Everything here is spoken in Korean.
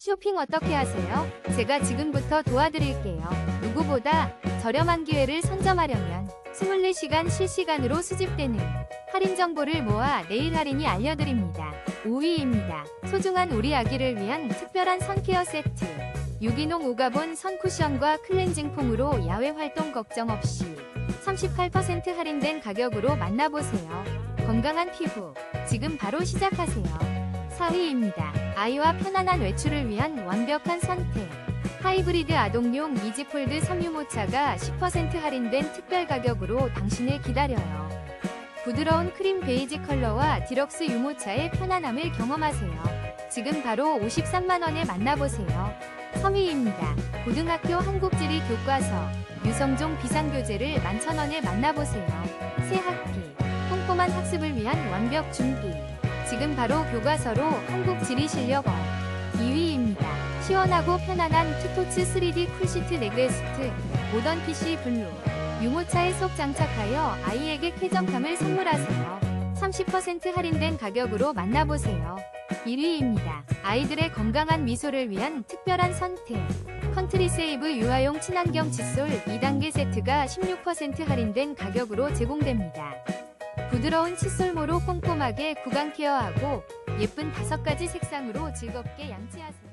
쇼핑 어떻게 하세요? 제가 지금부터 도와드릴게요. 누구보다 저렴한 기회를 선점하려면 24시간 실시간으로 수집되는 할인 정보를 모아 내일 할인이 알려드립니다. 5위입니다. 소중한 우리 아기를 위한 특별한 선케어 세트. 유기농 오가본 선쿠션과 클렌징 폼으로 야외 활동 걱정 없이 38% 할인된 가격으로 만나보세요. 건강한 피부, 지금 바로 시작하세요. 4위입니다. 아이와 편안한 외출을 위한 완벽한 선택. 하이브리드 아동용 이지폴드 3유모차가 10% 할인된 특별 가격으로 당신을 기다려요. 부드러운 크림 베이지 컬러와 디럭스 유모차의 편안함을 경험하세요. 지금 바로 53만원에 만나보세요. 3위입니다. 고등학교 한국지리 교과서 유성종 비상교재를 11,000원에 만나보세요. 새 학기 꼼꼼한 학습을 위한 완벽 준비 지금 바로 교과서로 한국 지리 실력업 2위입니다. 시원하고 편안한 투토츠 3D 쿨시트 레그레스트 모던 PC 블루 유모차에 속 장착하여 아이에게 쾌적함을 선물하세요. 30% 할인된 가격으로 만나보세요. 1위입니다. 아이들의 건강한 미소를 위한 특별한 선택. 컨트리 세이브 유아용 친환경 칫솔 2단계 세트가 16% 할인된 가격으로 제공됩니다. 부드러운 칫솔모로 꼼꼼하게 구강 케어하고 예쁜 다섯 가지 색상으로 즐겁게 양치하세요.